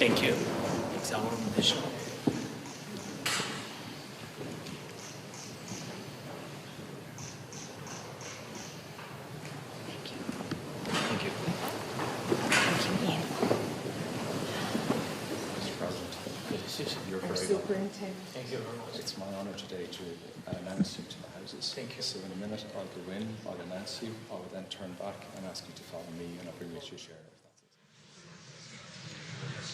Thank you. Example Bishop. Thank you. Thank you. Mr. President, Good to you. you're very welcome. Thank you very much. It's my honour today to announce you to the Houses. Thank you. So in a minute, I'll go in, I'll announce you, I will then turn back and ask you to follow me, and I'll bring you to your chair.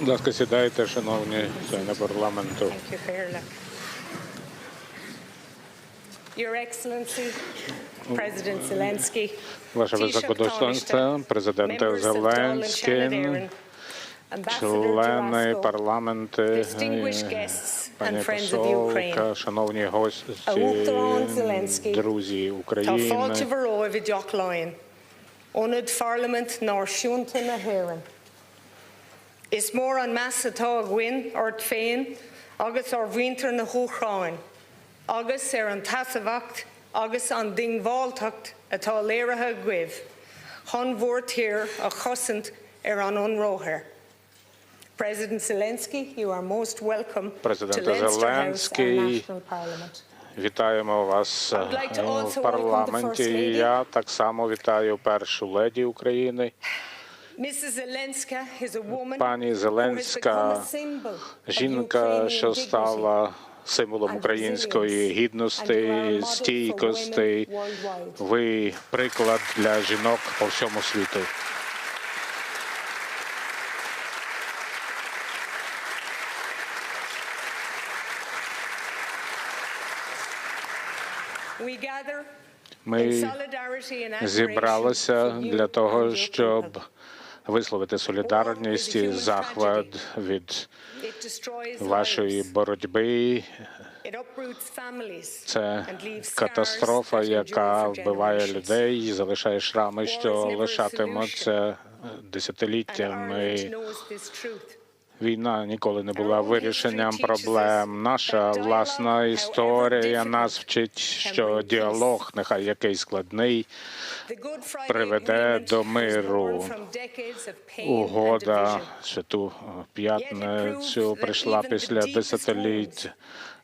Будь ласка, сідайте, шановні члени парламенту. Thank you, Fairla. Your Excellency, President Zelensky, Ваше високодостоинство, and Зеленський, члени парламенту, distinguished guests пані and friends of Ukraine. посолка, шановні гості, друзі України. ónad Parliament náisiúnta na hÉireann. Is mór an meas atá a gcuin ort féin agus ar bhhaintear na húchráin, agus ar an tasamhacht agus an dingmháilteacht atá léirethe cuimh, chun mhór a chosint ar an unróthir. President Zelensky, you are most welcome to our Зеленський, national parliament. Вітаємо вас like е, also в парламенті. Я так само вітаю першу леді України. Пані Зеленська, жінка, що стала символом української гідності, стійкості. Ви приклад для жінок по всьому світу. Ми зібралися для того, щоб. Висловити солідарність і захват від вашої боротьби. Це катастрофа, яка вбиває людей, і залишає шрами, що лишатимуться десятиліттями. Війна ніколи не була вирішенням проблем. Наша власна історія нас вчить, що діалог, нехай який складний, приведе до миру. угода. Святу П'ятницю прийшла після десятиліть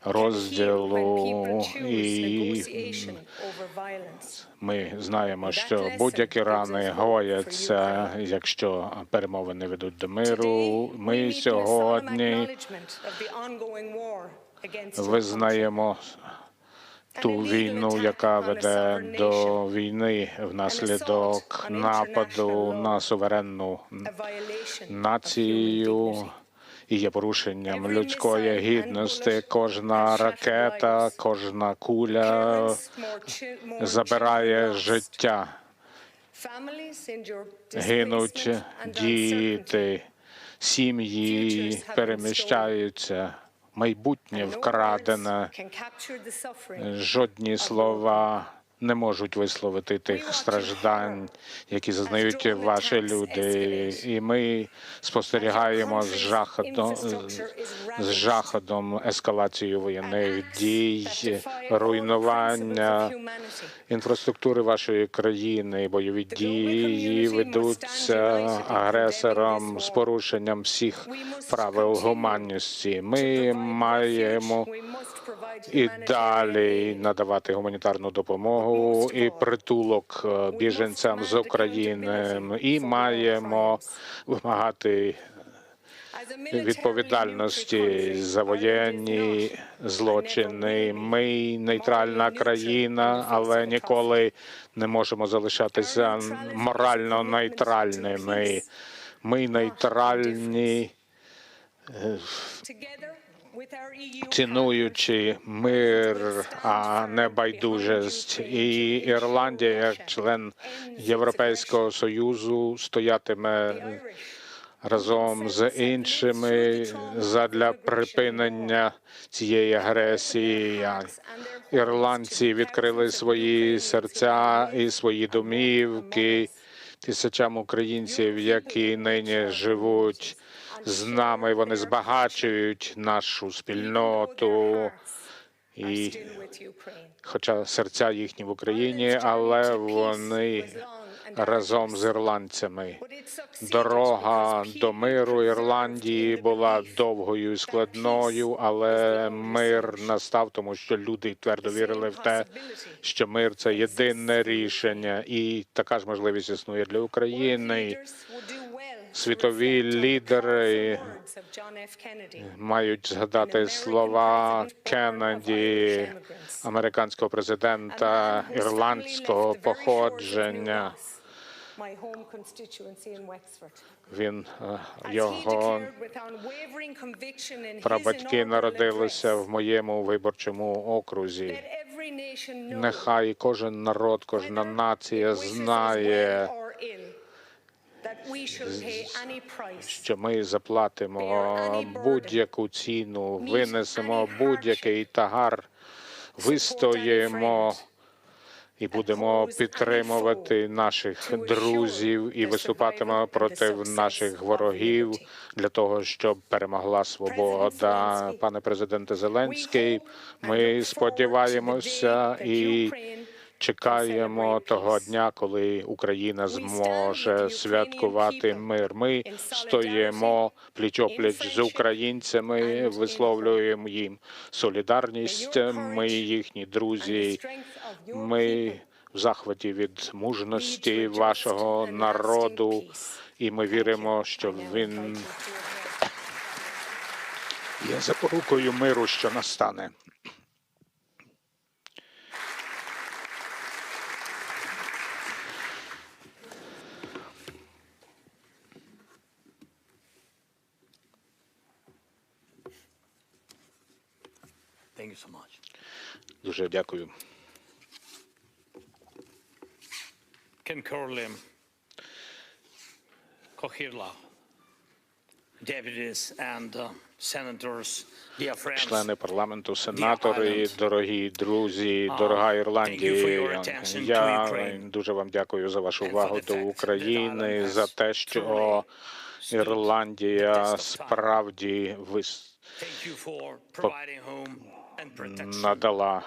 розділу і ми знаємо, що будь-які рани гояться, якщо перемовини ведуть до миру. Ми сьогодні визнаємо ту війну, яка веде до війни внаслідок нападу на суверенну націю і є порушенням людської гідності. Кожна ракета, кожна куля забирає життя. Гинуть діти, сім'ї переміщаються, майбутнє вкрадене. Жодні слова не можуть висловити тих страждань, які зазнають ваші люди. І ми спостерігаємо з жахом, з жахом ескалацію воєнних дій, руйнування інфраструктури вашої країни, бойові дії ведуться агресором з порушенням всіх правил гуманності. Ми маємо і далі надавати гуманітарну допомогу і притулок е, біженцям з України. І маємо вимагати відповідальності за воєнні злочини. Ми нейтральна країна, але ніколи не можемо залишатися морально нейтральними. Ми нейтральні, цінуючи мир, а не байдужість. І Ірландія, як член Європейського союзу, стоятиме разом з іншими задля припинення цієї агресії. Ірландці відкрили свої серця і свої домівки тисячам українців, які нині живуть з нами. Вони збагачують нашу спільноту. І хоча серця їхні в Україні, але вони разом з ірландцями. Дорога до миру Ірландії була довгою і складною, але мир настав, тому що люди твердо вірили в те, що мир це єдине рішення, і така ж можливість існує для України. Світові лідери мають згадати слова Кеннеді, американського президента ірландського походження. Він е, його прабатьки народилися в моєму виборчому окрузі. Нехай кожен народ, кожна нація знає, що ми заплатимо будь-яку ціну, винесемо будь-який тагар, вистоїмо і будемо підтримувати наших друзів і виступатимемо проти наших ворогів для того, щоб перемогла свобода. Пане президенте Зеленський, ми сподіваємося і чекаємо того дня, коли Україна зможе святкувати мир. Ми стоїмо пліч-опліч з українцями, висловлюємо їм солідарність. Ми їхні друзі. Ми в захваті від мужності вашого народу, і ми віримо, що він є запорукою миру, що настане. Dear friends. Члени парламенту, сенатори, дорогі друзі, дорога Ірландія. Я дуже вам дякую за вашу увагу до України, за те, що Ірландія справді вис Надала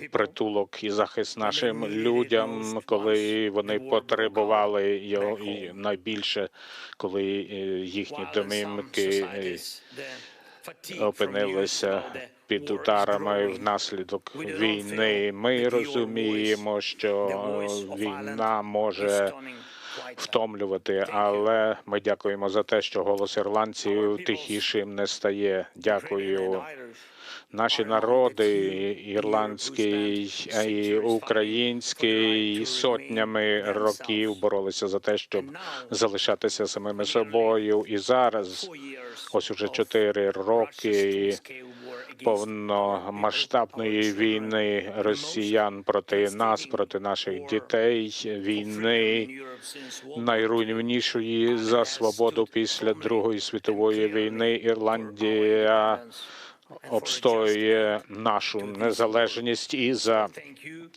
е, притулок і захист нашим людям, коли вони потребували його і найбільше, коли е, їхні домівки societies, опинилися під ударами внаслідок війни. Ми розуміємо, що війна може втомлювати, але ми дякуємо за те, що голос ірландців тихішим не стає. Дякую. Наші народи, ірландський і український, сотнями років боролися за те, щоб залишатися самими собою. І зараз, ось уже чотири роки повномасштабної війни росіян проти нас, проти наших дітей, війни найруйнівнішої за свободу після Другої світової війни. Ірландія обстоює нашу незалежність і за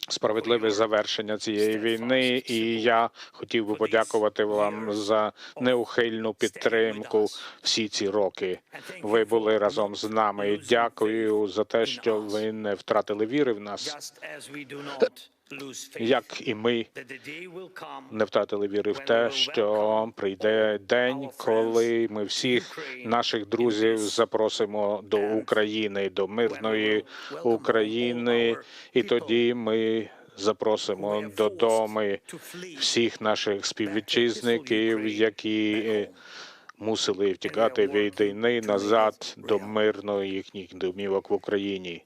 справедливе завершення цієї війни. І я хотів би подякувати вам за неухильну підтримку всі ці роки. Ви були разом з нами. Дякую за те, що ви не втратили віри в нас, як і ми не втратили віри в те, що прийде день, коли ми всіх наших друзів запросимо до України, до мирної України, і тоді ми запросимо додому всіх наших співвітчизників, які е, мусили втікати від війни назад до мирної їхніх домівок в Україні.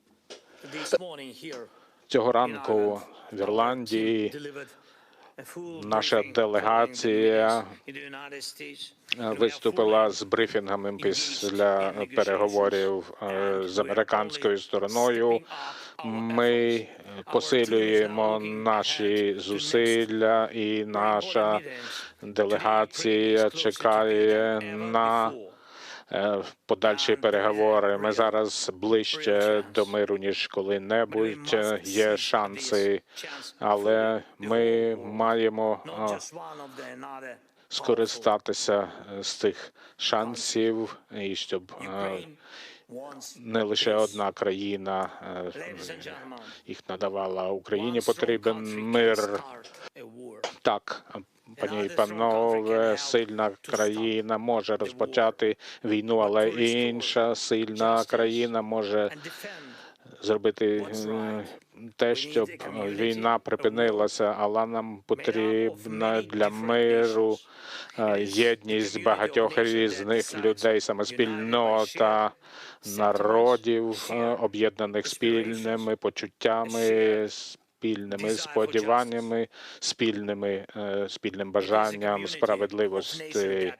Цього ранку в Ірландії наша делегація виступила з брифінгами після переговорів е, з американською стороною. Ми посилюємо наші зусилля, і наша делегація чекає на е, подальші переговори. Ми зараз ближче до миру ніж коли-небудь. Є шанси, але ми маємо е, скористатися е, з тих шансів, і щоб е, не лише одна країна е, їх надавала Україні. Потрібен мир. Так, пані і панове, сильна країна може розпочати війну, але інша сильна країна може зробити е, те, щоб війна припинилася, але нам потрібна для миру е, єдність багатьох різних людей, саме спільнота народів, е, об'єднаних спільними почуттями, спільними сподіваннями, спільними е, спільним бажанням справедливості.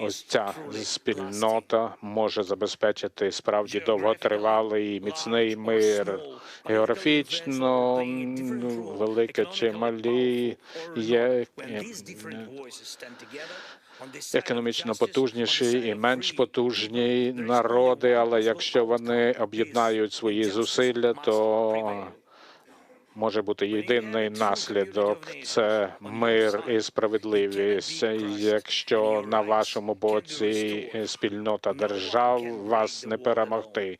Ось ця спільнота може забезпечити справді довготривалий і міцний мир. Географічно велике чи малі є економічно потужніші і менш потужні народи, але якщо вони об'єднають свої зусилля, то може бути єдиний наслідок це мир і справедливість. Якщо на вашому боці спільнота держав, вас не перемогти.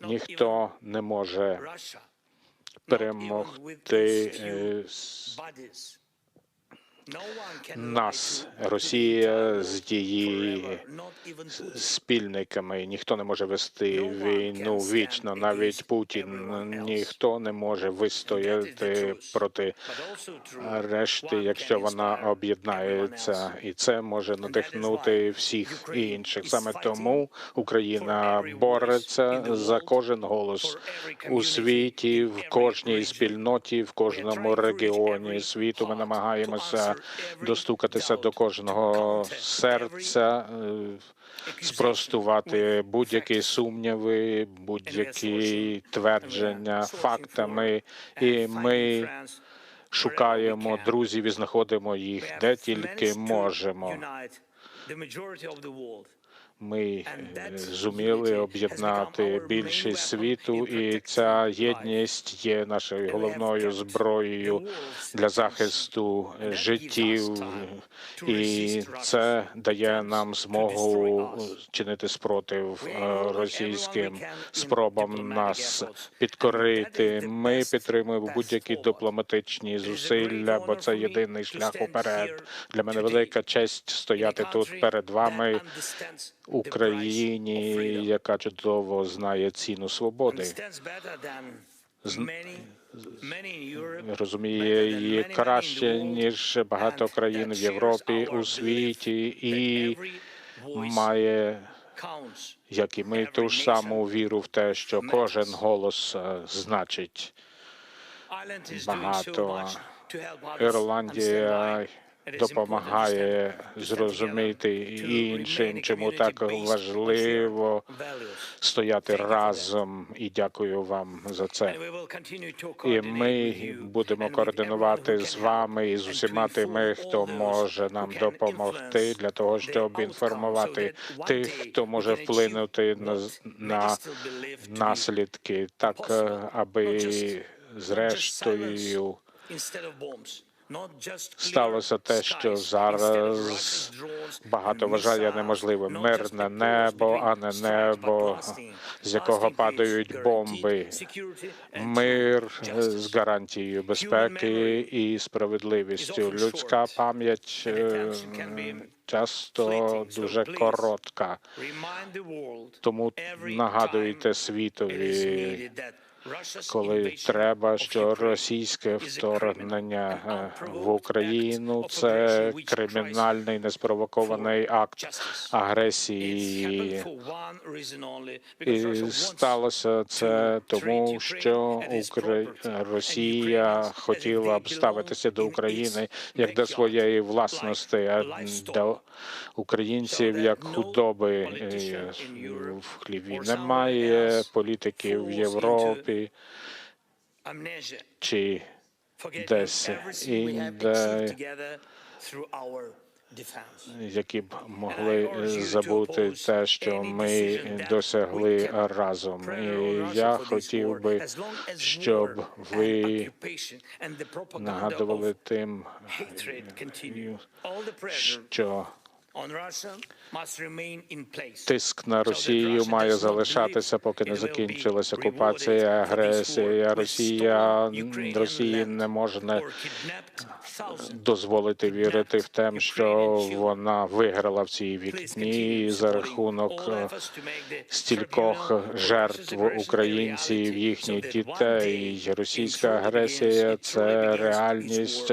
Ніхто не може перемогти е, нас, Росія з її спільниками. Ніхто не може вести війну вічно, навіть Путін. Ніхто не може вистояти проти решти, якщо вона об'єднається, і це може надихнути всіх інших. Саме тому Україна бореться за кожен голос у світі, в кожній спільноті, в кожному регіоні світу. Ми намагаємося достукатися до кожного серця, е, спростувати будь-які сумніви, будь-які твердження фактами, і ми шукаємо друзів і знаходимо їх де тільки можемо. Ми е, зуміли об'єднати більшість світу, і ця єдність є нашою головною зброєю для захисту життів, і це дає нам змогу чинити спротив е, російським спробам нас підкорити. Ми підтримуємо будь-які дипломатичні зусилля, бо це єдиний шлях уперед. Для мене велика честь стояти тут перед вами Україні, яка чудово знає ціну свободи, розуміє її краще ніж багато країн в Європі, у світі, і має, як і ми, ту ж саму віру в те, що кожен голос е, значить. Багато. Ірландія допомагає зрозуміти іншим, чому так важливо стояти разом. І дякую вам за це. І ми будемо координувати з вами і з усіма тими, хто може нам допомогти для того, щоб інформувати тих, хто може вплинути на, на наслідки, так е, аби зрештою. Сталося те, що зараз багато вважає неможливим мирне небо, а не небо, з якого падають бомби. Мир е, з гарантією безпеки і справедливістю. Людська пам'ять е, часто дуже коротка. Тому нагадуйте світові, коли треба, що російське вторгнення е, в Україну це кримінальний неспровокований акт агресії. І сталося це тому, що Ukraine as its Укра... property, and Росія хотіла б ставитися до України як до своєї власності, а до українців як худоби е, в хліві. Немає else політиків в Європі amnesia, чи десь everything we have інде. achieved together through our defense. які б могли е, забути те, що ми досягли разом. І я хотів би, щоб ви нагадували тим, що тиск на Росію має залишатися, поки не закінчилася окупація, агресія. Росія Росії не можна дозволити вірити в те, що вона виграла в цій вікні за рахунок е, стількох жертв українців, їхніх дітей. Російська агресія це реальність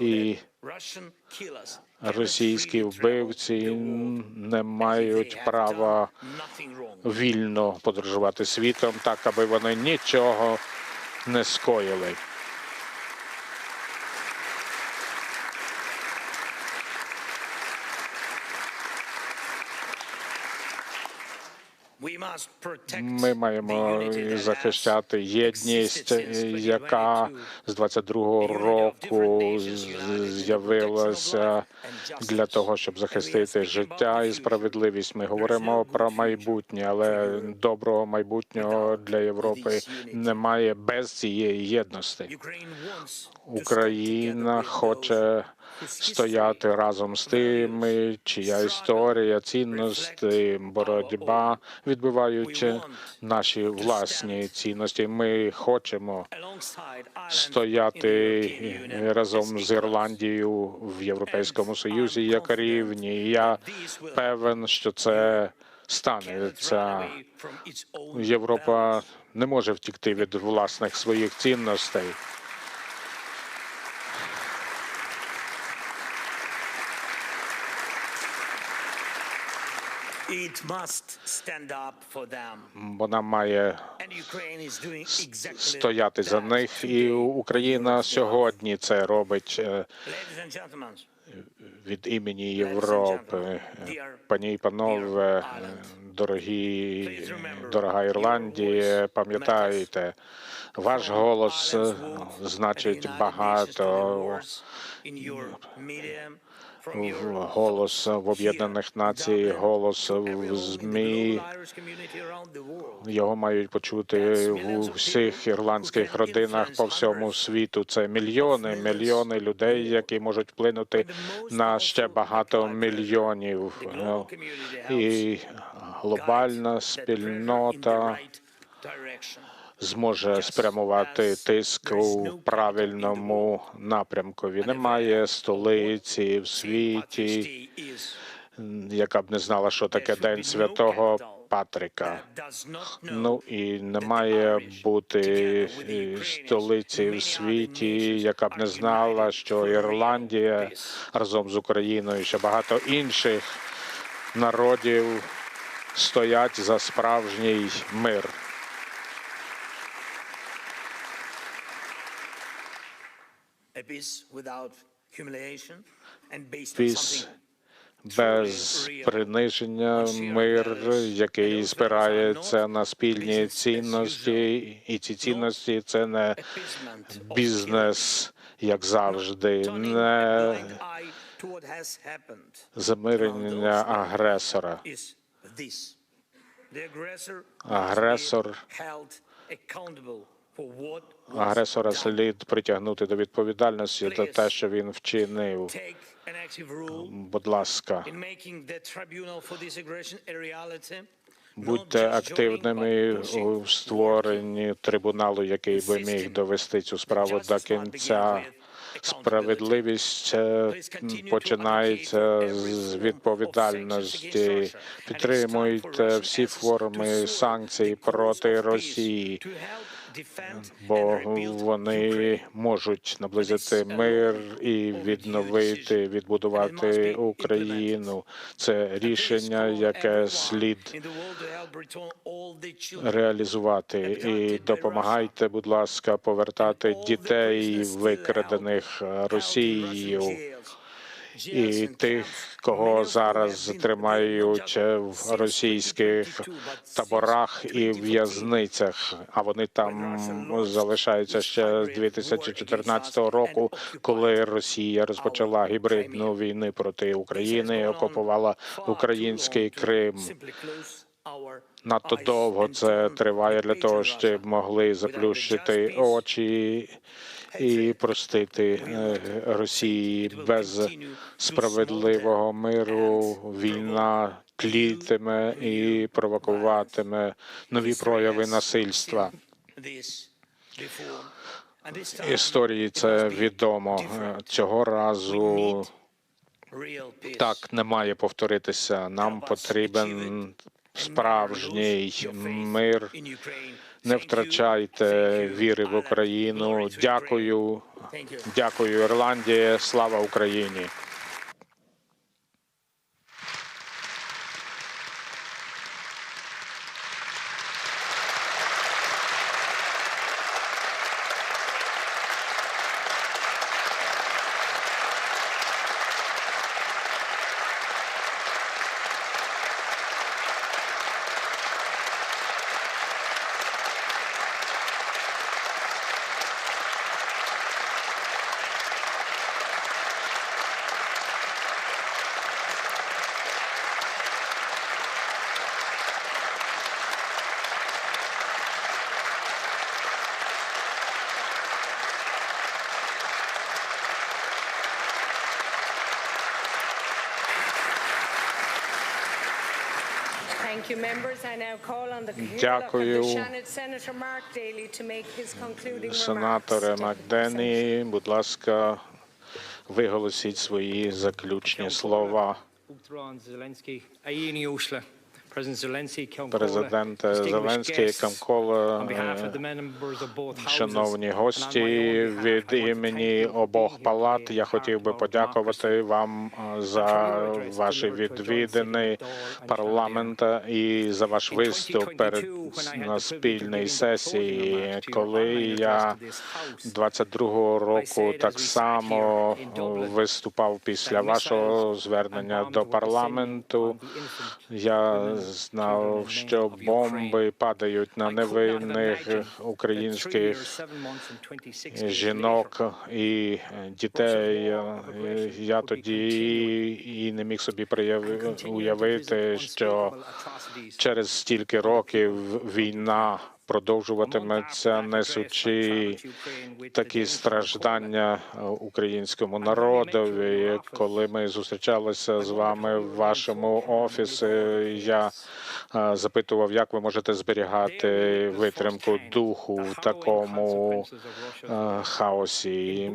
і російські вбивці не мають права вільно подорожувати світом, так аби вони нічого не скоїли. Ми маємо захищати єдність, яка з 22-го року з'явилася для того, щоб захистити життя і справедливість. Ми говоримо про майбутнє, але доброго майбутнього для Європи немає без цієї єдності. Україна хоче стояти разом з тими, чия історія, цінності, боротьба відбивають наші власні цінності. Ми хочемо стояти разом з Ірландією в Європейському Союзі як рівні. Я певен, що це станеться. Європа не може втікти від власних своїх цінностей. Вона має стояти за них, і Україна сьогодні це робить від імені Європи. Пані і панове, дорогі, дорога Ірландія, пам'ятайте, ваш голос значить багато. Голос в Об'єднаних Націй, голос в ЗМІ. Його мають почути в усіх ірландських родинах по всьому світу. Це мільйони, мільйони людей, які можуть вплинути на ще багато мільйонів. І глобальна спільнота зможе спрямувати тиск у правильному напрямку. Немає столиці в світі, яка б не знала, що таке День Святого Патрика. Ну і не має бути столиці в світі, яка б не знала, що Ірландія разом з Україною, ще багато інших народів стоять за справжній мир. Піс без приниження мир, який спирається на спільні цінності, і ці цінності це не бізнес, як завжди, не замирення агресора. Агресор агресора слід притягнути до відповідальності за те, що він вчинив. Будь ласка, будьте активними у створенні трибуналу, який би міг довести цю справу до кінця. Справедливість е, починається з відповідальності. Підтримуйте всі форми санкцій проти Росії, бо вони можуть наблизити мир і відновити, відбудувати Україну. Це рішення, яке слід реалізувати. І допомагайте, будь ласка, повертати дітей, викрадених Росією. І тих, кого зараз тримають в російських таборах і в'язницях, а вони там залишаються ще з 2014 року, коли Росія розпочала гібридну війну проти України, окупувала український Крим. Надто довго це триває для того, щоб могли заплющити очі і простити е, Росії без справедливого миру. Війна тлітиме і провокуватиме нові прояви насильства. Історії це відомо цього разу. Так не має повторитися. Нам потрібен справжній мир. Не втрачайте віри в Україну. Дякую, дякую, Ірландія. Слава Україні. Дякую. Senator Mark Daly to make his concluding Сенаторе remarks. Макдені, будь ласка, виголосіть свої заключні слова. Президент Зеленський, Камкола, Шановні гості, від імені обох палат. Я хотів би подякувати вам е, за ваші відвідини парламента і за ваш виступ перед на спільній сесії. Коли я 22-го року так само е, виступав після вашого звернення до парламенту, я знав, що бомби падають на невинних українських жінок і дітей. Я тоді і не міг собі уявити, що через стільки років війна продовжуватиметься, несучи такі страждання е, українському народові. Коли ми зустрічалися з вами в вашому офісі, я е, запитував, як ви можете зберігати витримку духу в такому е, хаосі.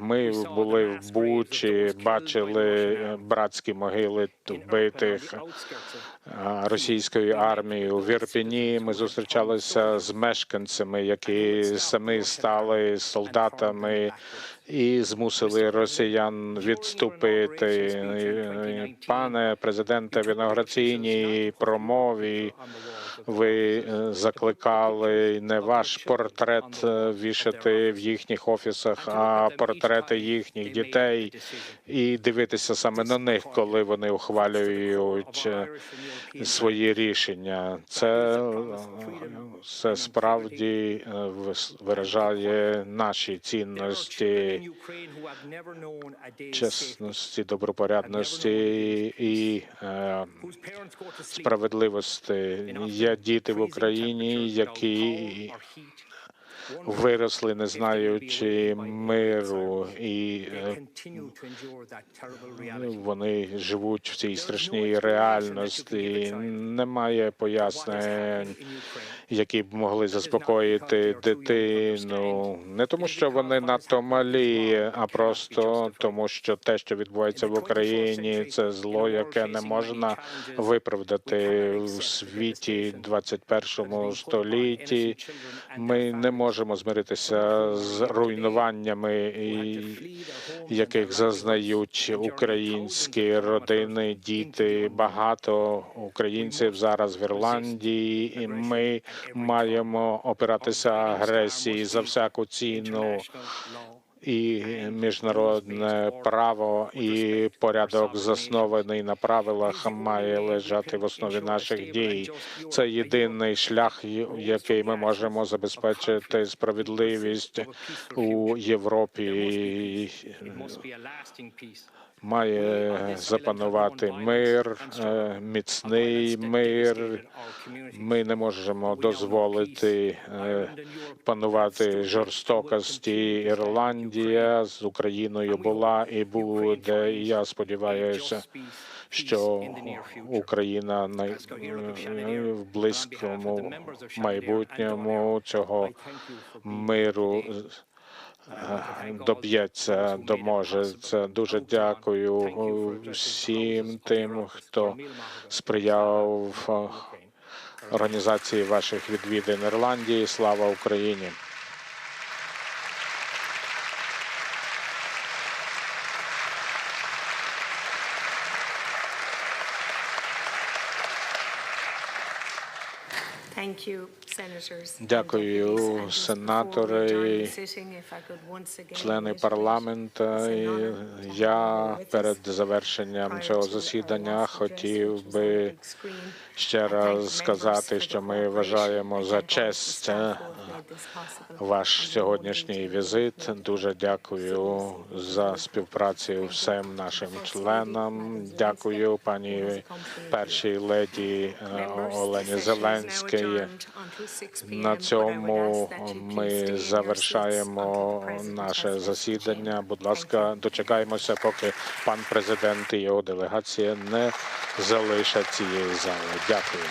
Ми були в Бучі, бачили братські могили вбитих російської армії у Вірпіні. Ми зустрічалися з мешканцями, які самі стали солдатами і змусили росіян відступити. Пане президенте, в інаугураційній промові ви е, закликали не ваш портрет е, вішати в їхніх офісах, а портрети їхніх дітей і дивитися саме на них, коли вони ухвалюють е, свої рішення. Це, це справді виражає наші цінності, чесності, добропорядності і е, справедливості. Є діти в Україні, які виросли, не знаючи миру, і е, вони живуть в цій страшній реальності. Немає пояснень, які б могли заспокоїти дитину. Не тому, що вони надто малі, а просто тому, що те, що відбувається в Україні, це зло, яке не можна виправдати в світі 21 столітті. Ми не можемо змиритися з руйнуваннями, яких зазнають українські родини, діти. Багато українців зараз в Ірландії, і ми маємо опиратися агресії за всяку ціну. І міжнародне право і порядок заснований на правилах має лежати в основі наших дій. Це єдиний шлях, який ми можемо забезпечити справедливість у Європі. Має запанувати мир, е, міцний мир. Ми не можемо дозволити е, панувати жорстокості. Ірландія з Україною була і буде. І я сподіваюся, що Україна е, в близькому майбутньому цього миру доб'ється, доможе. Це дуже дякую всім тим, хто сприяв е, організації ваших відвідин Ірландії. Слава Україні! Thank you. Дякую, сенатори, члени парламенту. Я перед завершенням цього засідання хотів би ще раз сказати, що ми вважаємо за честь е, ваш сьогоднішній візит. Дуже дякую за співпрацю всім нашим членам. Дякую пані першій леді е, Олені Зеленській. На цьому ми завершаємо наше засідання. Будь ласка, дочекаємося, поки пан президент і його делегація не залишать цієї зали. Дякую.